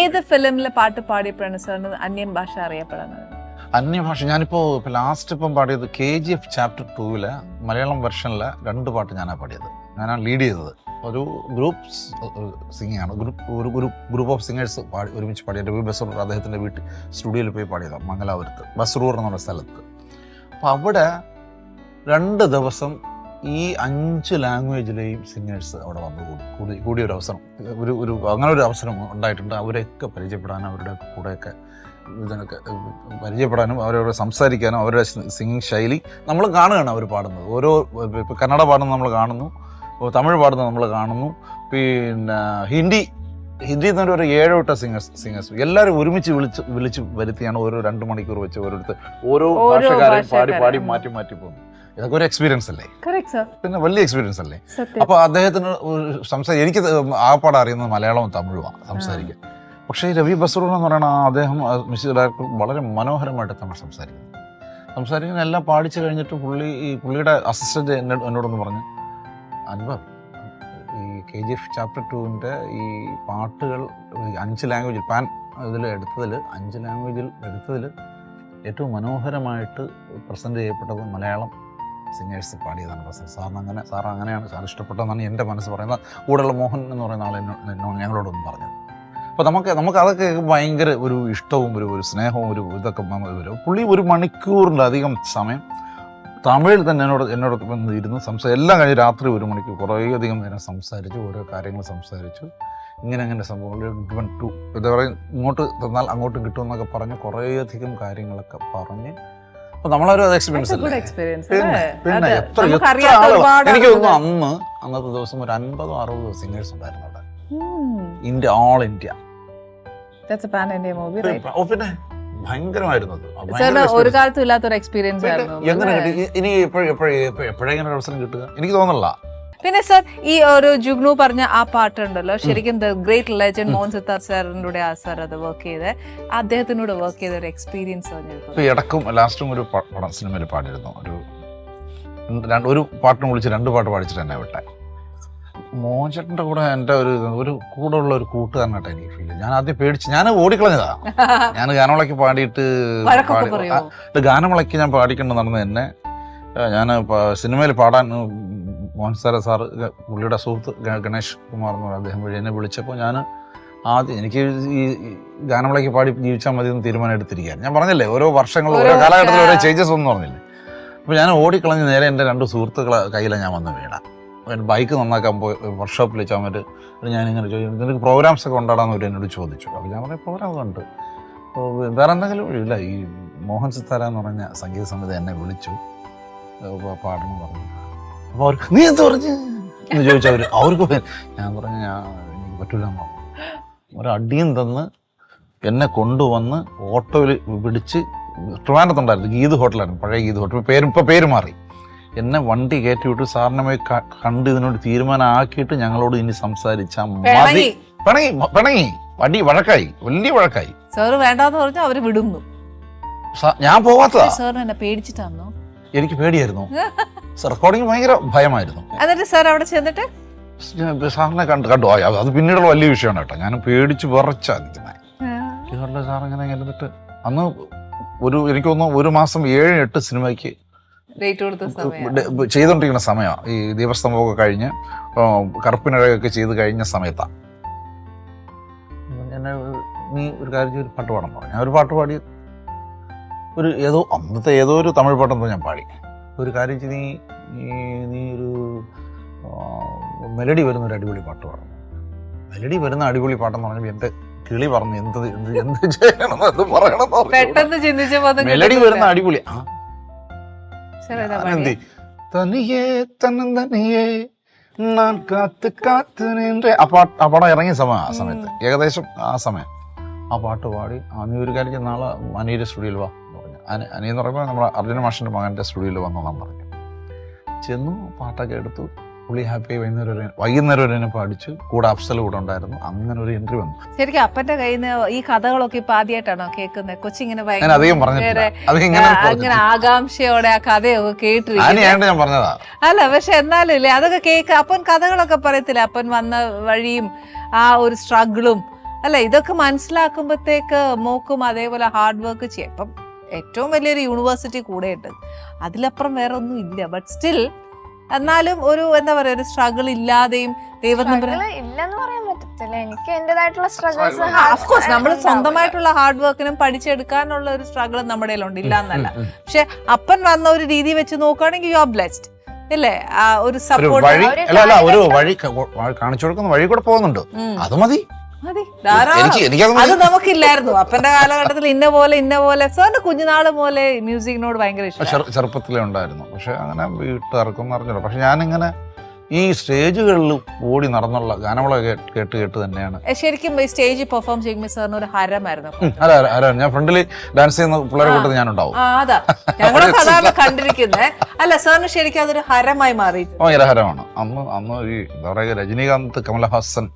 ഏത് ഫിലിമിലെ പാട്ട് പാടിയപ്പോഴാണ് സാറിന് അന്യം ഭാഷ അറിയപ്പെടുന്നത്? അന്യഭാഷ ഞാനിപ്പോ ലാസ്റ്റ് ഇപ്പം പാടിയത് കെ ജി എഫ് ചാപ്റ്റർ ടൂവിലെ മലയാളം വെർഷനിലെ രണ്ട് പാട്ട് ഞാനാണ് പാടിയത്. ഞാനാണ് ലീഡ് ചെയ്തത്. ഒരു ഗ്രൂപ്പ് സിംഗിങ് ആണ്. ഗ്രൂപ്പ് ഒരു ഗ്രൂപ്പ് ഓഫ് സിംഗേഴ്സ് പാടി ഒരുമിച്ച് പാടിയ രവി ബസൂർ അദ്ദേഹത്തിന്റെ വീട്ടിൽ സ്റ്റുഡിയോയിൽ പോയി പാടിയതാണ് മംഗലാപുരത്ത്. ബസറൂർ എന്നുള്ള സ്ഥലത്ത്. അപ്പോൾ അവിടെ രണ്ട് ദിവസം ഈ അഞ്ച് ലാംഗ്വേജിലെയും സിംഗേഴ്സ് അവിടെ വന്നു കൂടി കൂടി കൂടിയ ഒരു അവസരം ഒരു ഒരു അങ്ങനെ ഒരു അവസരം ഉണ്ടായിട്ടുണ്ട്. അവരെയൊക്കെ പരിചയപ്പെടാനും അവരുടെ കൂടെയൊക്കെ ഇതിനൊക്കെ പരിചയപ്പെടാനും അവരോട് സംസാരിക്കാനും അവരുടെ സിംഗിങ് ശൈലി നമ്മൾ കാണുകയാണ് അവർ പാടുന്നത്. ഓരോ ഇപ്പോൾ കന്നഡ പാടുന്നത് നമ്മൾ കാണുന്നു. തമിഴ് പാടുന്നത് നമ്മൾ കാണുന്നു. പിന്നെ ഹിന്ദി ഹിന്ദി എന്ന് പറഞ്ഞ ഒരു ഏഴോട്ട സിംഗേഴ്സ് സിംഗേഴ്സ് എല്ലാവരും ഒരുമിച്ച് വിളിച്ച് വിളിച്ച് വരുത്തിയാണ് ഓരോ രണ്ട് മണിക്കൂർ വെച്ച് ഓരോരുത്തർ ഓരോ ഭാഷക്കാരെയും പാടി പാടി മാറ്റി മാറ്റി പോകുന്നു ഇതൊക്കെ ഒരു എക്സ്പീരിയൻസ് അല്ലേ? പിന്നെ വലിയ എക്സ്പീരിയൻസ് അല്ലേ? അപ്പൊ അദ്ദേഹത്തിന് സംസാരിക്കും എനിക്ക് ആപ്പാട് അറിയുന്നത് മലയാളവും തമിഴുമാണ് സംസാരിക്കാൻ. പക്ഷേ രവി ബസറൂർ എന്ന് പറയുന്ന അദ്ദേഹം മ്യൂസിക് ഡയറക്ടർ വളരെ മനോഹരമായിട്ട് തമിഴ് സംസാരിക്കുന്നു. സംസാരിക്കുന്ന എല്ലാം പാടിച്ചു കഴിഞ്ഞിട്ട് പുള്ളി ഈ പുള്ളിയുടെ അസിസ്റ്റന്റ് എന്നോട് എന്നോടൊന്ന് പറഞ്ഞു അൻവർ ഈ കെ ജി എഫ് ചാപ്റ്റർ ടുവിന്റെ ഈ പാട്ടുകൾ അഞ്ച് ലാംഗ്വേജിൽ പാൻ ഇതിൽ എടുത്തതിൽ അഞ്ച് ലാംഗ്വേജിൽ എടുത്തതിൽ ഏറ്റവും മനോഹരമായിട്ട് പ്രസന്റ് ചെയ്യപ്പെട്ടത് മലയാളം സിംഗേഴ്സ് പാടിയതാണ് പ്രശ്നം സാറിന് അങ്ങനെ സാർ അങ്ങനെയാണ് സാർ ഇഷ്ടപ്പെട്ടതെന്നാണ് എന്റെ മനസ്സ് പറയുന്നത്. കൂടെയുള്ള മോഹൻ എന്ന് പറയുന്ന ആൾ എന്നോ- എന്നോട് ഞങ്ങളോടൊന്നും പറഞ്ഞത് അപ്പോൾ നമുക്ക് നമുക്ക് അതൊക്കെ ഭയങ്കര ഒരു ഇഷ്ടവും ഒരു ഒരു സ്നേഹവും ഒരു ഇതൊക്കെ വരും. പുള്ളി ഒരു മണിക്കൂറിന്റെ അധികം സമയം തമിഴിൽ തന്നെ എന്നോട് എന്നോട് ഇരുന്ന് സംസാരിച്ച് എല്ലാം കഴിഞ്ഞ് രാത്രി ഒരു മണിക്കൂർ കുറേയധികം നേരം സംസാരിച്ചു ഓരോ കാര്യങ്ങൾ സംസാരിച്ചു ഇങ്ങനെ അങ്ങനെ സംഭവങ്ങൾ ടു എന്താ പറയുക ഇങ്ങോട്ട് തന്നാൽ അങ്ങോട്ട് കിട്ടുമെന്നൊക്കെ പറഞ്ഞ് കുറേയധികം കാര്യങ്ങളൊക്കെ പറഞ്ഞ് നമ്മളൊരു എക്സ്പീരിയൻസ് പിന്നെ എത്ര എത്ര ആളുകൾ എനിക്ക് തോന്നുന്നു അന്ന് അന്നത്തെ ദിവസം ഒരു അൻപതോ അറുപതോ സിംഗേഴ്സ് ഉണ്ടായിരുന്നു അവിടെ. India all India. പിന്നെ ഭയങ്കരമായിരുന്നു ഒരു കാലത്തും ഇല്ലാത്തൊരു എക്സ്പീരിയൻസ് എങ്ങനെ ഇനി എപ്പോഴെങ്ങനെ അവസരം കിട്ടുക? എനിക്ക് തോന്നല്ല പിന്നെ സർ ഈ ഒരു ജുഗ്നു പറഞ്ഞ ആ പാട്ടുണ്ടല്ലോ. ശരിക്കും the great legend Mohan Sithara സാറിന്റെ ആ സാർ അത് വർക്ക് ചെയ്ത്. അദ്ദേഹത്തിനോട് വർക്ക് ചെയ്ത ഒരു എക്സ്പീരിയൻസ് ഇടക്കും ലാസ്റ്റും ഒരു പടം സിനിമയിൽ പാടിയിരുന്നു. ഒരു രണ്ട് ഒരു പാട്ടിനെ വിളിച്ച് രണ്ട് പാട്ട് പാടിച്ചിട്ട് എന്നെ വിട്ടെ. മോഹൻചേട്ടന്റെ കൂടെ എന്റെ ഒരു ഒരു കൂടെ ഉള്ള ഒരു കൂട്ടുകാരനായിട്ട് എനിക്ക് ഫീൽ ഞാൻ ആദ്യം പേടിച്ച് ഞാൻ ഓടിക്കളഞ്ഞതാ. ഞാൻ ഗാനമുളയ്ക്ക് പാടിയിട്ട് പറയുമോ ഞാൻ പാടിക്കൊണ്ട് നടന്ന് എന്നെ ഞാൻ സിനിമയിൽ പാടാൻ ഉം, സാർ പുള്ളിയുടെ സുഹൃത്ത് ഗണേഷ് കുമാർ എന്ന് പറയുന്നത് അദ്ദേഹം വഴി എന്നെ വിളിച്ചപ്പോൾ ഞാൻ ആദ്യം എനിക്ക് ഈ ഗാനമേളയ്ക്ക് പാടി ജീവിച്ചാൽ മതി എന്ന് തീരുമാനം എടുത്തിരിക്കുകയാണ്. ഞാൻ പറഞ്ഞില്ലേ ഓരോ വർഷങ്ങളും ഓരോ കാലഘട്ടത്തിൽ ഓരോ ചേഞ്ചസ് ഒന്നും പറഞ്ഞില്ലേ. അപ്പോൾ ഞാൻ ഓടിക്കളഞ്ഞ് നേരെ എന്റെ രണ്ട് സുഹൃത്തുക്കളെ കയ്യിലാണ് ഞാൻ വന്ന് വീണ. ബൈക്ക് നന്നാക്കാൻ പോയി വർക്ക്ഷോപ്പിൽ വെച്ചാൽ മറ്റേ ഞാനിങ്ങനെ ചോദിച്ചു നിനക്ക് പ്രോഗ്രാംസ് ഒക്കെ ഉണ്ടാടാന്ന് അവർ എന്നോട് ചോദിച്ചു. അപ്പോൾ ഞാൻ പറഞ്ഞ പ്രോഗ്രാം ഉണ്ട്. അപ്പോൾ വേറെ എന്തെങ്കിലും ഇല്ല ഈ മോഹൻ സിത്താര എന്ന് പറഞ്ഞ സംഗീത എന്നെ വിളിച്ചു പാടണം പറഞ്ഞു. അപ്പോൾ അവർക്ക് നീ എന്ത് പറഞ്ഞു? എന്ന് ചോദിച്ചവര് അവർ അവർക്ക് ഞാൻ പറഞ്ഞു ഞാൻ എനിക്ക് പറ്റൂല ഒരടിയും തന്ന് എന്നെ കൊണ്ടുവന്ന് ഓട്ടോയിൽ പിടിച്ച് ട്രിവാൻഡത്തുണ്ടായിരുന്നു ഗീത് ഹോട്ടലായിരുന്നു പഴയ ഗീത് ഹോട്ടൽ. പേര് ഇപ്പോൾ പേര് മാറി. എന്നെ വണ്ടി കയറ്റി വിട്ട് സാറിനെ പോയി കണ്ട് ഇതിനോട് തീരുമാനമാക്കിയിട്ട് ഞങ്ങളോട് ഇനി സംസാരിച്ചാൽ മതി. പിണങ്ങി പിണങ്ങി. വണ്ടി വഴക്കായി വലിയ വഴക്കായി. സാറ് വേണ്ടാന്ന് പറഞ്ഞാൽ അവർ വിടുന്നു. ഞാൻ പോവാത്തതാ. സാറിന് എന്നെ പേടിച്ചിട്ടാണോ എനിക്ക് പേടിയായിരുന്നു. റെക്കോർഡിങ് ഭയങ്കര ഭയമായിരുന്നു. എന്നിട്ട് സാർ അവിടെ ചെന്നിട്ട്? സാറിനെ കണ്ടു കണ്ടു. അത് പിന്നീടുള്ള വലിയ വിഷയമാണ് കേട്ടോ. ഞാൻ പേടിച്ച് വിറച്ചാ നിൽക്കുന്നത് സാർ ഇങ്ങനെ ഇരുന്നിട്ട്? അന്ന് ഒരു എനിക്ക് തോന്നുന്നു ഒരു മാസം ഏഴ് എട്ട് സിനിമയ്ക്ക് ചെയ്തോണ്ടിരിക്കുന്ന സമയമാണ്. ഈ ദീപസ്തംഭമൊക്കെ കഴിഞ്ഞ് കറുപ്പിനഴകൊക്കെ ചെയ്ത് കഴിഞ്ഞ സമയത്താണ് എന്നെ നീ ഒരു കാര്യം ഒരു പാട്ട് പാടാൻ പറഞ്ഞു. ഞാൻ ഒരു പാട്ട് പാടി ഒരു ഏതോ അന്നത്തെ ഏതോ ഒരു തമിഴ് പാട്ടെന്തോ ഞാൻ പാടി. ഒരു കാര്യം വെച്ച് നീ നീ- ഒരു മെലഡി വരുന്ന ഒരു അടിപൊളി പാട്ട് പറഞ്ഞു മെലഡി വരുന്ന അടിപൊളി പാട്ടെന്ന് പറഞ്ഞപ്പോൾ എന്റെ കിളി പറഞ്ഞു എന്ത് എന്ത് എന്ത് ചെയ്യണം എന്ത് പറയണം പെട്ടെന്ന് ചിന്തിച്ചപ്പോൾ മെലഡി വരുന്ന അടിപൊളി ആ? തനിയേ തന്നനിയേ ഞാൻ കാത്ത് കാത്ത് നിന്റെ. ആ പാട്ട് ആ പടം ഇറങ്ങിയ സമയം ആ സമയത്ത്. ഏകദേശം ആ സമയം. ആ പാട്ട് പാടി ആ നീ ഒരു കാര്യം നാളെ അനീര സ്റ്റുഡിയോയിൽ വാ. എന്ന് അനി അനി എന്ന് പറയുമ്പോൾ നമ്മുടെ അർജുന മാഷിന്റെ മകന്റെ സ്റ്റുഡിയോയിൽ വന്നോളാൻ പറഞ്ഞു. ചെന്നു പാട്ടൊക്കെ എടുത്തു. പുള്ളി ഹാപ്പി വൈകുന്നേരം ഒരു വൈകുന്നേരം എന്നെ പാടിച്ചു കൂടെ അഫ്സൽ കൂടെ ഉണ്ടായിരുന്നു. അങ്ങനെ ഒരു എൻട്രി വന്നു. ശരിക്കും അപ്പന്റെ കയ്യിൽ നിന്ന് ഈ കഥകളൊക്കെ ഇപ്പൊ ആദ്യമായിട്ടാണോ കേൾക്കുന്നത്? കൊച്ചിങ്ങനെ അധികം അങ്ങനെ ആകാംക്ഷയോടെ ആ കഥയൊക്കെ കേട്ടിരിക്കും ആനയായിട്ട് ഞാൻ പറഞ്ഞതാ. അല്ല പക്ഷെ എന്നാലും ഇല്ലേ അതൊക്കെ കേക്ക് അപ്പൻ കഥകളൊക്കെ പറയത്തില്ല? അപ്പൻ വന്ന വഴിയും ആ ഒരു സ്ട്രഗിളും അല്ല ഇതൊക്കെ മനസ്സിലാക്കുമ്പോഴത്തേക്ക് മോക്കും അതേപോലെ ഹാർഡ് വർക്ക് ചെയ്യാം. ഇപ്പം ഏറ്റവും വലിയൊരു യൂണിവേഴ്സിറ്റി കൂടെ ഉണ്ട് അതിലപ്പുറം വേറെ ഒന്നും ഇല്ല. ബട്ട് സ്റ്റിൽ എന്നാലും ഒരു എന്താ പറയാ ഒരു സ്ട്രഗിൾ ഇല്ലാതെയും ദൈവം ഇല്ലെന്ന് പറയാൻ പറ്റത്തില്ല. എനിക്ക് എന്റേതായിട്ടുള്ള സ്ട്രഗിൾസ് അഫ്കോഴ്സ് നമ്മൾ സ്വന്തമായിട്ടുള്ള ഹാർഡ് വർക്കിനും പഠിച്ചെടുക്കാനുള്ള ഒരു സ്ട്രഗിൾ നമ്മുടെ ഉണ്ട് ഇല്ല എന്നല്ല. പക്ഷെ അപ്പൻ വന്ന ഒരു രീതി വെച്ച് നോക്കുകയാണെങ്കിൽ യു ആർ ബ്ലെസ്ഡ് ഇല്ലേ? ഒരു ഒരു സപ്പോർട്ട് അല്ല അല്ല ഒരു വഴി വഴി കാണിച്ചു കൊടുക്കുന്ന വഴി കൂടെ പോകുന്നുണ്ട്. അത് മതി. മതി. ധാരാളം. എനിക്ക് അത് നമുക്കില്ലായിരുന്നു. അപ്പന്റെ കാലഘട്ടത്തിൽ ഇന്ന പോലെ ഇന്ന പോലെ. സാറിന്റെ കുഞ്ഞുനാൾ പോലെ മ്യൂസിക്കിനോട് ഭയങ്കര ഇഷ്ടം ചെറു- ചെറുപ്പത്തിലേ ഉണ്ടായിരുന്നു. പക്ഷെ അങ്ങനെ വീട്ടിറക്കും അറിഞ്ഞില്ല പക്ഷെ ഞാനിങ്ങനെ ഈ സ്റ്റേജുകളിൽ ഓടി നടന്നുള്ള ഗാനമേള കേട്ട് കേട്ട് കേട്ട് തന്നെയാണ്. ശരിക്കും ഈ സ്റ്റേജിൽ പെർഫോം ചെയ്യുമ്പോൾ സാറിന് ഒരു ഹരമായിരുന്നു. ഉം, അല്ല അല്ല, അല്ല. ഞാൻ ഫ്രണ്ടിൽ ഡാൻസ് ചെയ്യുന്ന പിള്ളേരെ കൂട്ടത്തിൽ ഞാനുണ്ടാവും. ആ അതാ. ഞങ്ങളൊക്കെ അതാണ് കണ്ടിരിക്കുന്നത്. അല്ല സാറിന് ശരിക്കും അതൊരു ഹരമായി മാറി ഭയങ്കര ഹരമാണ് അന്ന് അന്ന് ഈ എന്താ പറയുക രജനീകാന്ത് കമലഹാസൻ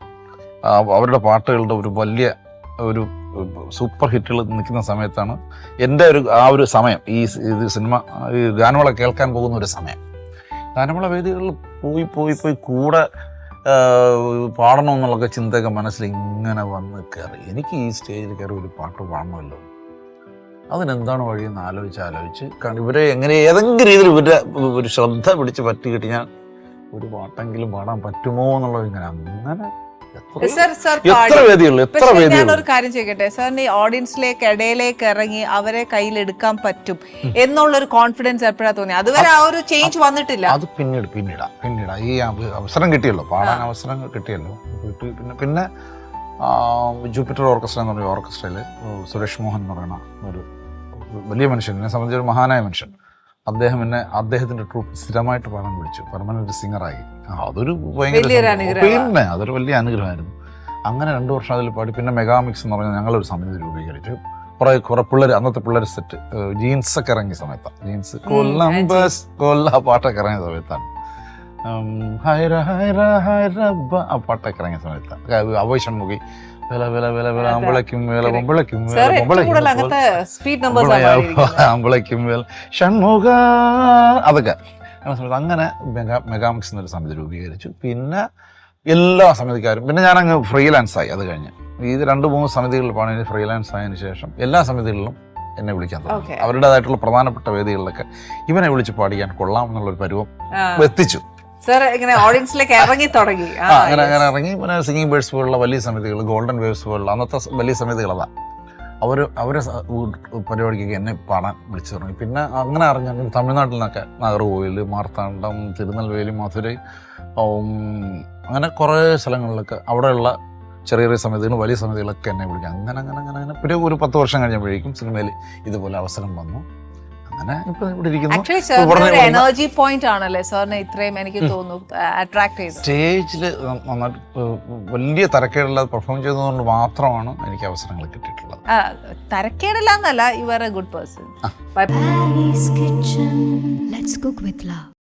അവരുടെ പാട്ടുകളുടെ ഒരു വലിയ ഒരു സൂപ്പർ ഹിറ്റുകൾ നിൽക്കുന്ന സമയത്താണ് എന്റെ ഒരു ആ ഒരു സമയം ഈ ഇത് സിനിമ ഈ ഗാനമേള കേൾക്കാൻ പോകുന്ന ഒരു സമയം. ഗാനമേള വേദികളിൽ പോയി പോയി പോയി കൂടെ പാടണമെന്നുള്ള ചിന്തയൊക്കെ മനസ്സിൽ ഇങ്ങനെ വന്ന് കയറി. എനിക്ക് ഈ സ്റ്റേജിൽ കയറി ഒരു പാട്ട് പാടണമല്ലോ. അതിനെന്താണ് വഴിയെന്ന് ആലോചിച്ച് ആലോചിച്ച് കാരണം ഇവരെ എങ്ങനെ ഏതെങ്കിലും രീതിയിൽ ഇവരുടെ ഒരു ശ്രദ്ധ പിടിച്ച് പറ്റി കിട്ടി ഞാൻ ഒരു പാട്ടെങ്കിലും പാടാൻ പറ്റുമോ എന്നുള്ളത് ഇങ്ങനെ അങ്ങനെ എത്ര- സാർ എത്ര ഞാനൊരു കാര്യം ചെയ്യട്ടെ സാറിന് ഈ ഓഡിയൻസിലേക്ക് ഇടയിലേക്ക് ഇറങ്ങി അവരെ കയ്യിൽ എടുക്കാൻ പറ്റും എന്നുള്ള ഒരു കോൺഫിഡൻസ് എപ്പോഴാ തോന്നി അതുവരെ ആ ഒരു ചേഞ്ച് വന്നിട്ടില്ല. അത് പിന്നീട് പിന്നീടാ പിന്നീടാ. ഈ അവസരം കിട്ടിയല്ലോ പാടാൻ അവസരം കിട്ടിയല്ലോ. പിന്നെ പിന്നെ ജൂപ്പിറ്റർ ഓർക്കസ്ട്ര എന്ന് പറഞ്ഞ ഓർക്കസ്ട്രയിൽ സുരേഷ് മോഹൻ എന്ന് പറയുന്ന ഒരു വലിയ മനുഷ്യൻ എന്നെ സംബന്ധിച്ച് ഒരു മഹാനായ മനുഷ്യൻ. അദ്ദേഹം എന്നെ അദ്ദേഹത്തിന്റെ ട്രൂപ്പ് സ്ഥിരമായിട്ട് പാടാൻ വിളിച്ചു പെർമനന്റ് സിംഗറായി. അതൊരു ഭയങ്കര പിന്നെ അതൊരു വലിയ അനുഗ്രഹമായിരുന്നു. അങ്ങനെ രണ്ടു വർഷം അതിൽ പാടി. പിന്നെ മെഗാമിക്സ് എന്ന് പറഞ്ഞാൽ ഞങ്ങളൊരു സമിതി രൂപീകരിച്ചു. കുറെ കുറെ പിള്ളേർ അന്നത്തെ പിള്ളേർ സെറ്റ് ജീൻസ് ഒക്കെ ഇറങ്ങിയ സമയത്താണ്. ജീൻസ് കൊല്ലംബസ് കൊല്ല പാട്ടൊക്കെ ഇറങ്ങിയ സമയത്താണ്. ഹൈറ ഹൈറ ഹൈറ ആ പാട്ടൊക്കെ ഇറങ്ങിയ സമയത്താണ്. അഭയ് ഷൺമുഖി. ഷൺമുഖ അതൊക്കെ. അങ്ങനെ സമയത്ത് അങ്ങനെ മെഗാ മെഗാമിക്സ് എന്നൊരു സമിതി രൂപീകരിച്ചു. പിന്നെ എല്ലാ സമിതിക്കാരും പിന്നെ ഞാൻ അങ്ങ് ഫ്രീലാൻസ് ആയി അത് കഴിഞ്ഞ്. ഈ രണ്ട് മൂന്ന് സമിതികളിൽ പണി ഫ്രീലാൻസ് ആയതിനു ശേഷം എല്ലാ സമിതികളിലും എന്നെ വിളിക്കാൻ തുടങ്ങി. അവരുടേതായിട്ടുള്ള പ്രധാനപ്പെട്ട വേദികളിലൊക്കെ ഇവനെ വിളിച്ച് പാടിക്കാൻ കൊള്ളാം എന്നുള്ളൊരു പരുവം എത്തിച്ചു. സാർ ഇങ്ങനെ ഓഡിയൻസിലേക്ക് ഇറങ്ങി തുടങ്ങി. ആ, അങ്ങനെ അങ്ങനെ ഇറങ്ങി. പിന്നെ സിംഗിങ് ബേർഡ്സ് പോലുള്ള വലിയ സമിതികൾ ഗോൾഡൻ വേവ്സ് പോലുള്ള അന്നത്തെ വലിയ സമിതികൾ അതാ. അവർ അവരെ പരിപാടിക്കൊക്കെ എന്നെ പാടാൻ വിളിച്ചു തുടങ്ങി. പിന്നെ അങ്ങനെ അറിഞ്ഞ തമിഴ്നാട്ടിൽ നിന്നൊക്കെ നാഗർകോവിൽ മാർത്താണ്ഡം തിരുനെൽവേലി മധുരൈ അങ്ങനെ കുറേ സ്ഥലങ്ങളിലൊക്കെ അവിടെയുള്ള ചെറിയ ചെറിയ സമിതികൾ വലിയ സമിതികളൊക്കെ എന്നെ വിളിക്കാം. അങ്ങനെ അങ്ങനെ അങ്ങനെ അങ്ങനെ. പിന്നെ ഒരു പത്ത് വർഷം കഴിഞ്ഞപ്പോഴേക്കും സിനിമയിൽ ഇതുപോലെ അവസരം വന്നു. അങ്ങനെ ഇപ്പൊ ഇവിടെ ഇരിക്കുന്നു. ആക്ച്വലി സാറിന് ഒരു എനർജി പോയിന്റ് ആണല്ലേ? സാറിനെ ഇത്രയും എനിക്ക് തോന്നുന്നു അട്രാക്ട് ചെയ്തത്. സ്റ്റേജിൽ നന്നായിട്ട് ഏഹ് വലിയ തരക്കേടുള്ള പെർഫോം ചെയ്തതുകൊണ്ട് മാത്രമാണ് എനിക്ക് അവസരങ്ങൾ കിട്ടിയിട്ടുള്ളത്. ആ, തരക്കേടില്ല you are a good person Annie's Kitchen. Let's cook with love.